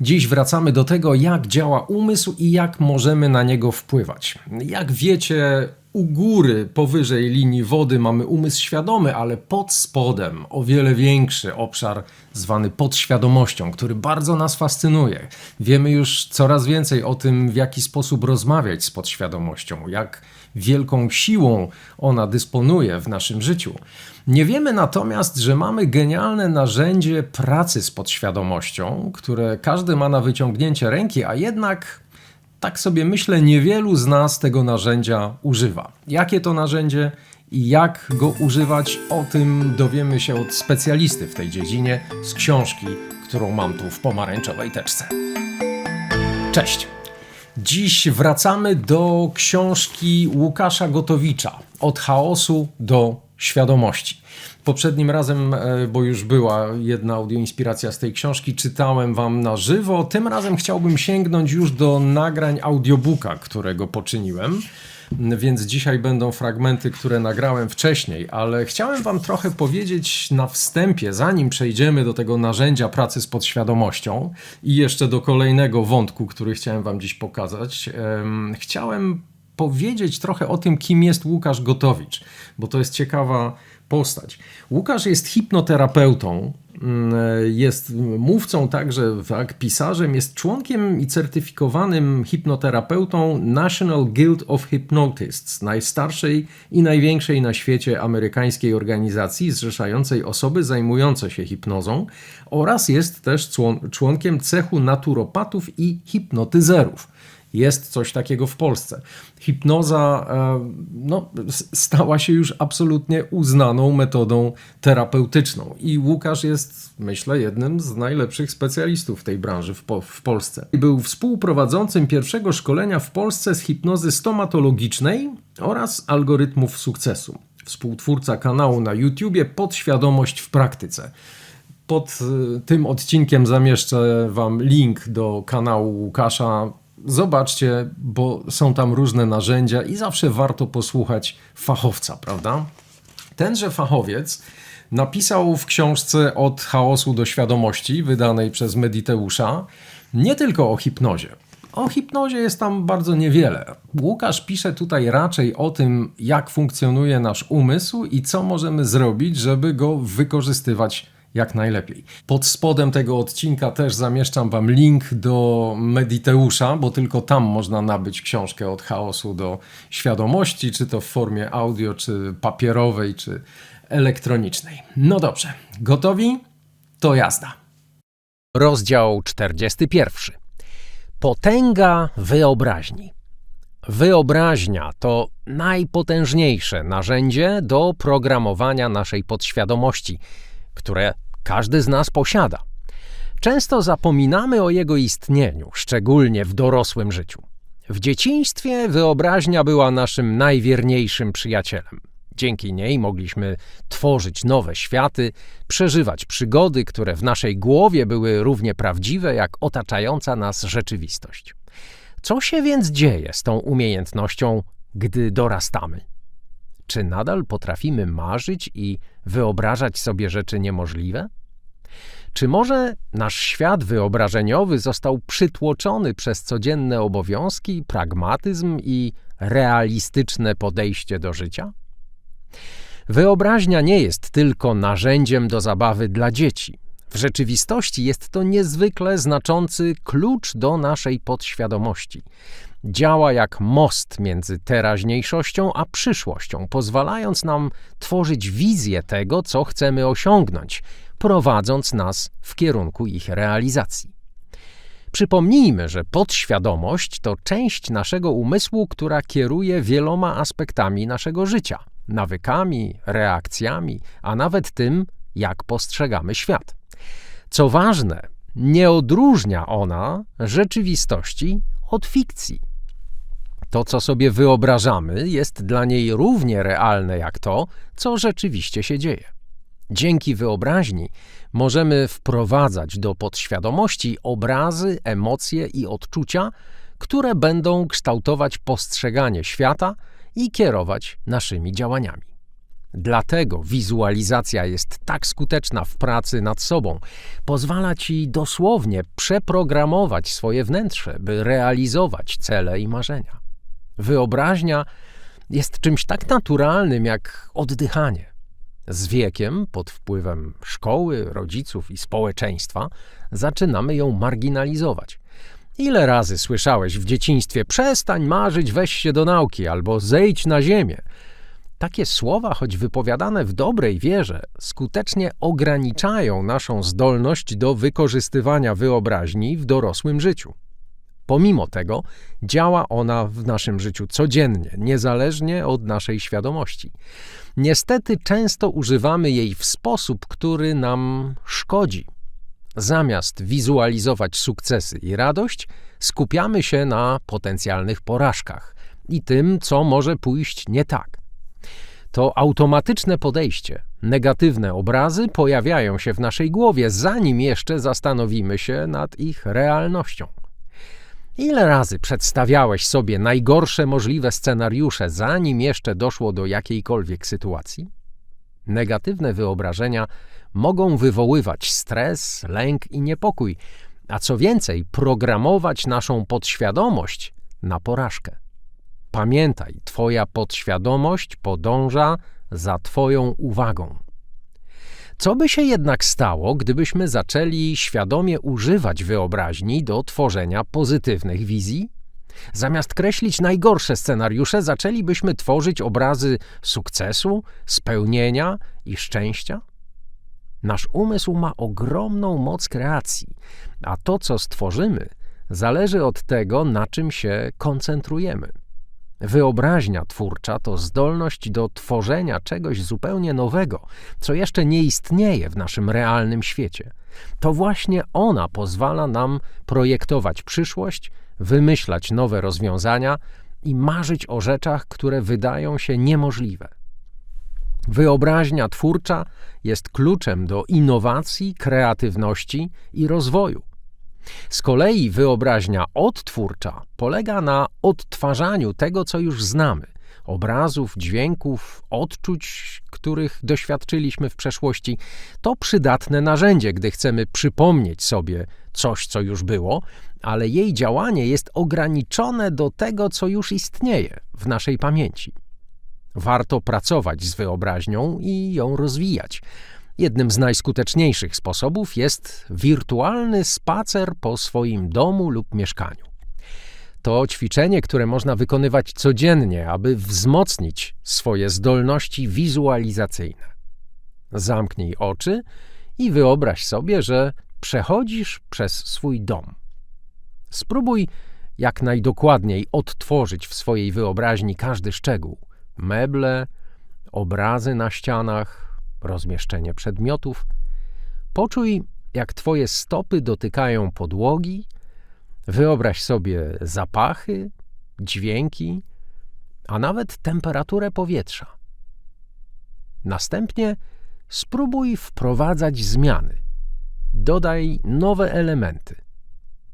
Dziś wracamy do tego, jak działa umysł i jak możemy na niego wpływać. Jak wiecie, u góry, powyżej linii wody mamy umysł świadomy, ale pod spodem o wiele większy obszar zwany podświadomością, który bardzo nas fascynuje. Wiemy już coraz więcej o tym, w jaki sposób rozmawiać z podświadomością, jak wielką siłą ona dysponuje w naszym życiu. Nie wiemy natomiast, że mamy genialne narzędzie pracy z podświadomością, które każdy ma na wyciągnięcie ręki, a jednak tak sobie myślę, niewielu z nas tego narzędzia używa. Jakie to narzędzie i jak go używać, o tym dowiemy się od specjalisty w tej dziedzinie z książki, którą mam tu w pomarańczowej teczce. Cześć! Dziś wracamy do książki Łukasza Gotowicza Od chaosu do świadomości. Poprzednim razem, e, bo już była jedna audioinspiracja z tej książki, czytałem Wam na żywo. Tym razem chciałbym sięgnąć już do nagrań audiobooka, którego poczyniłem. Więc dzisiaj będą fragmenty, które nagrałem wcześniej, ale chciałem Wam trochę powiedzieć na wstępie, zanim przejdziemy do tego narzędzia pracy z podświadomością i jeszcze do kolejnego wątku, który chciałem Wam dziś pokazać. Chciałem powiedzieć trochę o tym, kim jest Łukasz Gotowicz, bo to jest ciekawa postać. Łukasz jest hipnoterapeutą, mm, jest mówcą także, tak, pisarzem, jest członkiem i certyfikowanym hipnoterapeutą National Guild of Hypnotists, najstarszej i największej na świecie amerykańskiej organizacji zrzeszającej osoby zajmujące się hipnozą oraz jest też członkiem cechu naturopatów i hipnotyzerów jest coś takiego w Polsce. Hipnoza e, no, stała się już absolutnie uznaną metodą terapeutyczną i Łukasz jest, myślę, jednym z najlepszych specjalistów tej branży w, po w Polsce. Był współprowadzącym pierwszego szkolenia w Polsce z hipnozy stomatologicznej oraz algorytmów sukcesu. Współtwórca kanału na YouTubie Podświadomość w praktyce. Pod e, tym odcinkiem zamieszczę Wam link do kanału Łukasza zobaczcie, bo są tam różne narzędzia i zawsze warto posłuchać fachowca, prawda? Tenże fachowiec napisał w książce Od chaosu do świadomości, wydanej przez Mediteusza, nie tylko o hipnozie. O hipnozie jest tam bardzo niewiele. Łukasz pisze tutaj raczej o tym, jak funkcjonuje nasz umysł i co możemy zrobić, żeby go wykorzystywać jak najlepiej. Pod spodem tego odcinka też zamieszczam Wam link do Mediteusza, bo tylko tam można nabyć książkę od chaosu do świadomości, czy to w formie audio, czy papierowej, czy elektronicznej. No dobrze, gotowi? To jazda. Rozdział 41. Potęga wyobraźni. Wyobraźnia to najpotężniejsze narzędzie do programowania naszej podświadomości – które każdy z nas posiada. Często zapominamy o jego istnieniu, szczególnie w dorosłym życiu. W dzieciństwie wyobraźnia była naszym najwierniejszym przyjacielem. Dzięki niej mogliśmy tworzyć nowe światy, przeżywać przygody, które w naszej głowie były równie prawdziwe jak otaczająca nas rzeczywistość. Co się więc dzieje z tą umiejętnością, gdy dorastamy? Czy nadal potrafimy marzyć i wyobrażać sobie rzeczy niemożliwe? Czy może nasz świat wyobrażeniowy został przytłoczony przez codzienne obowiązki, pragmatyzm i realistyczne podejście do życia? Wyobraźnia nie jest tylko narzędziem do zabawy dla dzieci. W rzeczywistości jest to niezwykle znaczący klucz do naszej podświadomości działa jak most między teraźniejszością a przyszłością, pozwalając nam tworzyć wizję tego, co chcemy osiągnąć, prowadząc nas w kierunku ich realizacji. Przypomnijmy, że podświadomość to część naszego umysłu, która kieruje wieloma aspektami naszego życia nawykami, reakcjami, a nawet tym, jak postrzegamy świat. Co ważne, nie odróżnia ona rzeczywistości od fikcji. To, co sobie wyobrażamy, jest dla niej równie realne jak to, co rzeczywiście się dzieje. Dzięki wyobraźni możemy wprowadzać do podświadomości obrazy, emocje i odczucia, które będą kształtować postrzeganie świata i kierować naszymi działaniami. Dlatego wizualizacja jest tak skuteczna w pracy nad sobą. Pozwala ci dosłownie przeprogramować swoje wnętrze, by realizować cele i marzenia. Wyobraźnia jest czymś tak naturalnym jak oddychanie. Z wiekiem, pod wpływem szkoły, rodziców i społeczeństwa, zaczynamy ją marginalizować. Ile razy słyszałeś w dzieciństwie: przestań marzyć, weź się do nauki albo zejdź na ziemię? Takie słowa, choć wypowiadane w dobrej wierze, skutecznie ograniczają naszą zdolność do wykorzystywania wyobraźni w dorosłym życiu. Pomimo tego działa ona w naszym życiu codziennie, niezależnie od naszej świadomości. Niestety często używamy jej w sposób, który nam szkodzi. Zamiast wizualizować sukcesy i radość, skupiamy się na potencjalnych porażkach i tym, co może pójść nie tak. To automatyczne podejście. Negatywne obrazy pojawiają się w naszej głowie, zanim jeszcze zastanowimy się nad ich realnością. Ile razy przedstawiałeś sobie najgorsze możliwe scenariusze, zanim jeszcze doszło do jakiejkolwiek sytuacji? Negatywne wyobrażenia mogą wywoływać stres, lęk i niepokój, a co więcej, programować naszą podświadomość na porażkę. Pamiętaj, Twoja podświadomość podąża za Twoją uwagą. Co by się jednak stało, gdybyśmy zaczęli świadomie używać wyobraźni do tworzenia pozytywnych wizji? Zamiast kreślić najgorsze scenariusze, zaczęlibyśmy tworzyć obrazy sukcesu, spełnienia i szczęścia? Nasz umysł ma ogromną moc kreacji, a to, co stworzymy, zależy od tego, na czym się koncentrujemy. Wyobraźnia twórcza to zdolność do tworzenia czegoś zupełnie nowego, co jeszcze nie istnieje w naszym realnym świecie. To właśnie ona pozwala nam projektować przyszłość, wymyślać nowe rozwiązania i marzyć o rzeczach, które wydają się niemożliwe. Wyobraźnia twórcza jest kluczem do innowacji, kreatywności i rozwoju. Z kolei wyobraźnia odtwórcza polega na odtwarzaniu tego, co już znamy obrazów, dźwięków, odczuć, których doświadczyliśmy w przeszłości. To przydatne narzędzie, gdy chcemy przypomnieć sobie coś, co już było, ale jej działanie jest ograniczone do tego, co już istnieje w naszej pamięci. Warto pracować z wyobraźnią i ją rozwijać. Jednym z najskuteczniejszych sposobów jest wirtualny spacer po swoim domu lub mieszkaniu. To ćwiczenie, które można wykonywać codziennie, aby wzmocnić swoje zdolności wizualizacyjne. Zamknij oczy i wyobraź sobie, że przechodzisz przez swój dom. Spróbuj jak najdokładniej odtworzyć w swojej wyobraźni każdy szczegół meble, obrazy na ścianach, rozmieszczenie przedmiotów. Poczuj, jak Twoje stopy dotykają podłogi. Wyobraź sobie zapachy, dźwięki, a nawet temperaturę powietrza. Następnie spróbuj wprowadzać zmiany. Dodaj nowe elementy.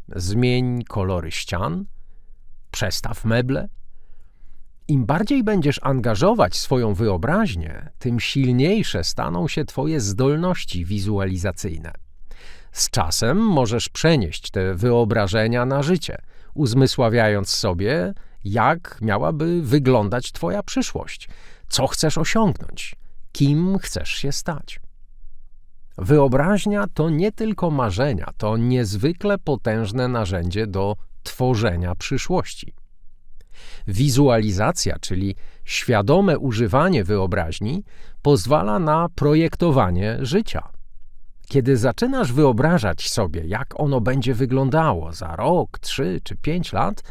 Zmień kolory ścian, przestaw meble im bardziej będziesz angażować swoją wyobraźnię, tym silniejsze staną się Twoje zdolności wizualizacyjne. Z czasem możesz przenieść te wyobrażenia na życie, uzmysławiając sobie, jak miałaby wyglądać Twoja przyszłość, co chcesz osiągnąć, kim chcesz się stać. Wyobraźnia to nie tylko marzenia, to niezwykle potężne narzędzie do tworzenia przyszłości. Wizualizacja, czyli świadome używanie wyobraźni, pozwala na projektowanie życia. Kiedy zaczynasz wyobrażać sobie, jak ono będzie wyglądało za rok, trzy czy pięć lat,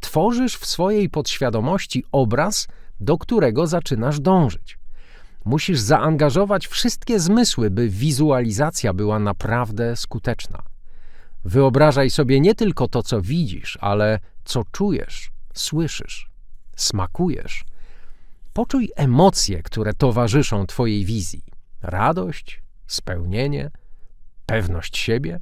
tworzysz w swojej podświadomości obraz, do którego zaczynasz dążyć. Musisz zaangażować wszystkie zmysły, by wizualizacja była naprawdę skuteczna. Wyobrażaj sobie nie tylko to, co widzisz, ale co czujesz, słyszysz, smakujesz. Poczuj emocje, które towarzyszą Twojej wizji: radość, spełnienie, pewność siebie.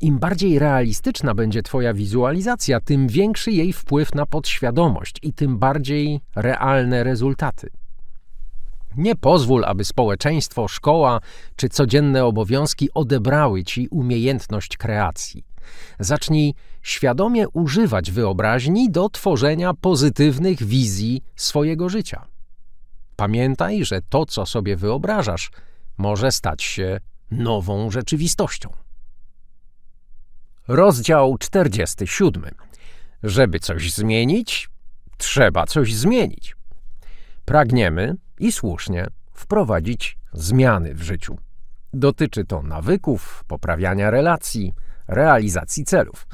Im bardziej realistyczna będzie Twoja wizualizacja, tym większy jej wpływ na podświadomość i tym bardziej realne rezultaty. Nie pozwól, aby społeczeństwo, szkoła czy codzienne obowiązki odebrały ci umiejętność kreacji. Zacznij świadomie używać wyobraźni do tworzenia pozytywnych wizji swojego życia. Pamiętaj, że to, co sobie wyobrażasz, może stać się nową rzeczywistością. Rozdział 47. Żeby coś zmienić, trzeba coś zmienić. Pragniemy i słusznie wprowadzić zmiany w życiu. Dotyczy to nawyków, poprawiania relacji, realizacji celów.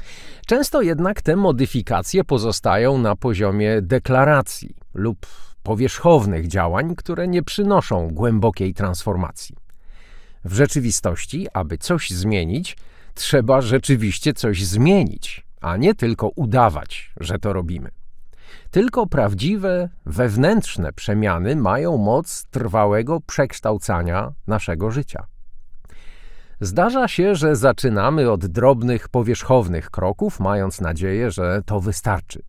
Często jednak te modyfikacje pozostają na poziomie deklaracji lub powierzchownych działań, które nie przynoszą głębokiej transformacji. W rzeczywistości, aby coś zmienić, trzeba rzeczywiście coś zmienić, a nie tylko udawać, że to robimy. Tylko prawdziwe, wewnętrzne przemiany mają moc trwałego przekształcania naszego życia. Zdarza się, że zaczynamy od drobnych, powierzchownych kroków, mając nadzieję, że to wystarczy.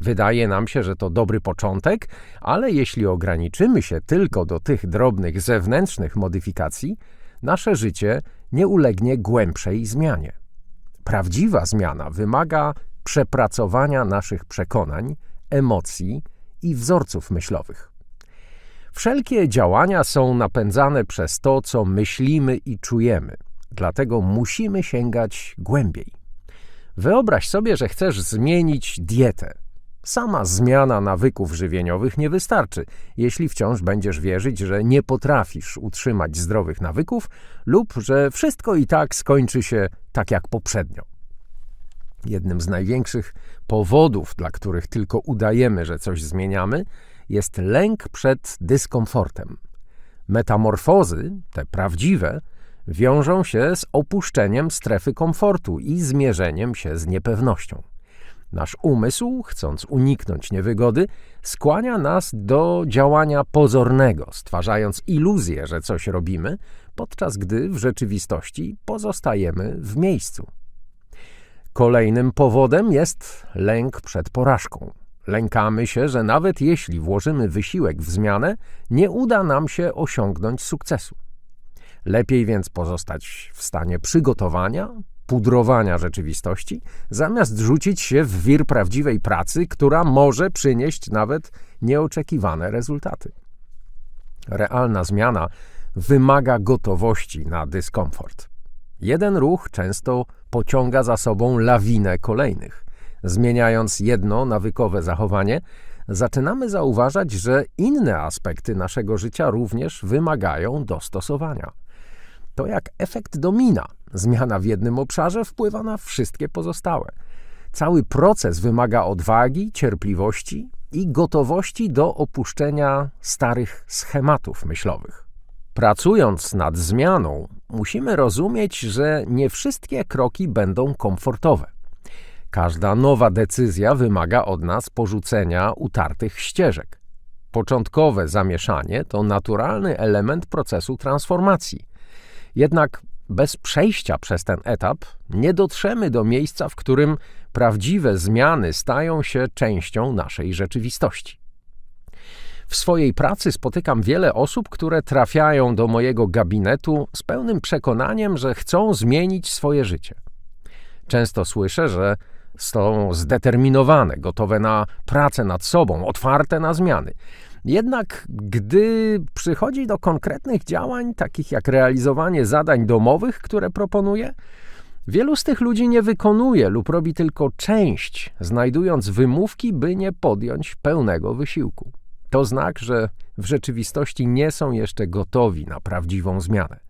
Wydaje nam się, że to dobry początek, ale jeśli ograniczymy się tylko do tych drobnych zewnętrznych modyfikacji, nasze życie nie ulegnie głębszej zmianie. Prawdziwa zmiana wymaga przepracowania naszych przekonań, emocji i wzorców myślowych. Wszelkie działania są napędzane przez to, co myślimy i czujemy, dlatego musimy sięgać głębiej. Wyobraź sobie, że chcesz zmienić dietę. Sama zmiana nawyków żywieniowych nie wystarczy, jeśli wciąż będziesz wierzyć, że nie potrafisz utrzymać zdrowych nawyków lub że wszystko i tak skończy się tak jak poprzednio. Jednym z największych powodów, dla których tylko udajemy, że coś zmieniamy, jest lęk przed dyskomfortem. Metamorfozy, te prawdziwe, wiążą się z opuszczeniem strefy komfortu i zmierzeniem się z niepewnością. Nasz umysł, chcąc uniknąć niewygody, skłania nas do działania pozornego, stwarzając iluzję, że coś robimy, podczas gdy w rzeczywistości pozostajemy w miejscu. Kolejnym powodem jest lęk przed porażką. Lękamy się, że nawet jeśli włożymy wysiłek w zmianę, nie uda nam się osiągnąć sukcesu. Lepiej więc pozostać w stanie przygotowania, pudrowania rzeczywistości, zamiast rzucić się w wir prawdziwej pracy, która może przynieść nawet nieoczekiwane rezultaty. Realna zmiana wymaga gotowości na dyskomfort. Jeden ruch często pociąga za sobą lawinę kolejnych. Zmieniając jedno nawykowe zachowanie, zaczynamy zauważać, że inne aspekty naszego życia również wymagają dostosowania. To jak efekt domina. Zmiana w jednym obszarze wpływa na wszystkie pozostałe. Cały proces wymaga odwagi, cierpliwości i gotowości do opuszczenia starych schematów myślowych. Pracując nad zmianą, musimy rozumieć, że nie wszystkie kroki będą komfortowe. Każda nowa decyzja wymaga od nas porzucenia utartych ścieżek. Początkowe zamieszanie to naturalny element procesu transformacji. Jednak bez przejścia przez ten etap nie dotrzemy do miejsca, w którym prawdziwe zmiany stają się częścią naszej rzeczywistości. W swojej pracy spotykam wiele osób, które trafiają do mojego gabinetu z pełnym przekonaniem, że chcą zmienić swoje życie. Często słyszę, że są zdeterminowane, gotowe na pracę nad sobą, otwarte na zmiany. Jednak gdy przychodzi do konkretnych działań, takich jak realizowanie zadań domowych, które proponuję, wielu z tych ludzi nie wykonuje lub robi tylko część, znajdując wymówki, by nie podjąć pełnego wysiłku. To znak, że w rzeczywistości nie są jeszcze gotowi na prawdziwą zmianę.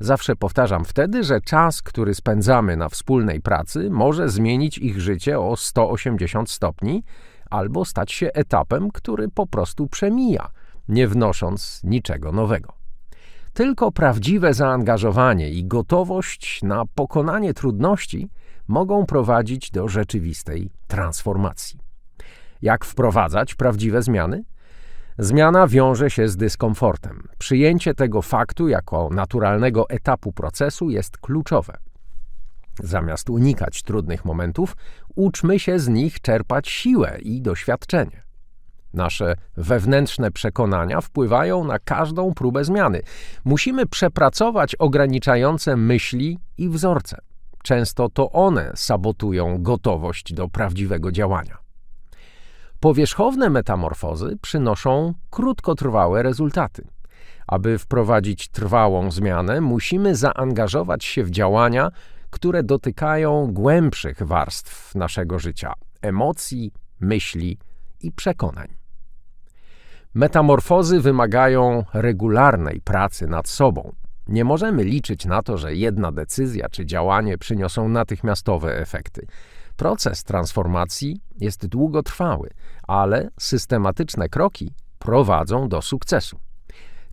Zawsze powtarzam wtedy, że czas, który spędzamy na wspólnej pracy, może zmienić ich życie o 180 stopni albo stać się etapem, który po prostu przemija, nie wnosząc niczego nowego. Tylko prawdziwe zaangażowanie i gotowość na pokonanie trudności mogą prowadzić do rzeczywistej transformacji. Jak wprowadzać prawdziwe zmiany? Zmiana wiąże się z dyskomfortem. Przyjęcie tego faktu jako naturalnego etapu procesu jest kluczowe. Zamiast unikać trudnych momentów, uczmy się z nich czerpać siłę i doświadczenie. Nasze wewnętrzne przekonania wpływają na każdą próbę zmiany. Musimy przepracować ograniczające myśli i wzorce. Często to one sabotują gotowość do prawdziwego działania. Powierzchowne metamorfozy przynoszą krótkotrwałe rezultaty. Aby wprowadzić trwałą zmianę, musimy zaangażować się w działania, które dotykają głębszych warstw naszego życia emocji, myśli i przekonań. Metamorfozy wymagają regularnej pracy nad sobą. Nie możemy liczyć na to, że jedna decyzja czy działanie przyniosą natychmiastowe efekty. Proces transformacji jest długotrwały, ale systematyczne kroki prowadzą do sukcesu.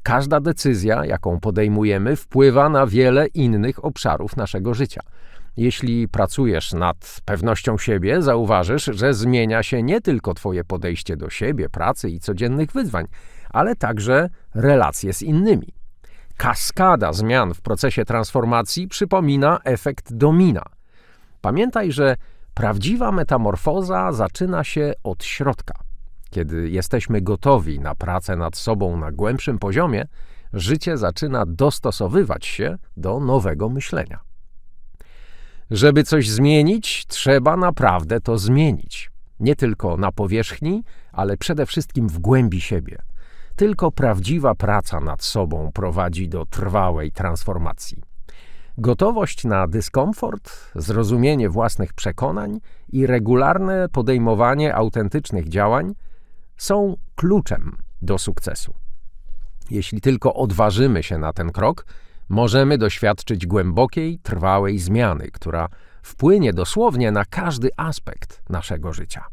Każda decyzja, jaką podejmujemy, wpływa na wiele innych obszarów naszego życia. Jeśli pracujesz nad pewnością siebie, zauważysz, że zmienia się nie tylko Twoje podejście do siebie, pracy i codziennych wyzwań, ale także relacje z innymi. Kaskada zmian w procesie transformacji przypomina efekt domina. Pamiętaj, że prawdziwa metamorfoza zaczyna się od środka. Kiedy jesteśmy gotowi na pracę nad sobą na głębszym poziomie, życie zaczyna dostosowywać się do nowego myślenia. Żeby coś zmienić, trzeba naprawdę to zmienić. Nie tylko na powierzchni, ale przede wszystkim w głębi siebie. Tylko prawdziwa praca nad sobą prowadzi do trwałej transformacji. Gotowość na dyskomfort, zrozumienie własnych przekonań i regularne podejmowanie autentycznych działań są kluczem do sukcesu. Jeśli tylko odważymy się na ten krok, możemy doświadczyć głębokiej, trwałej zmiany, która wpłynie dosłownie na każdy aspekt naszego życia.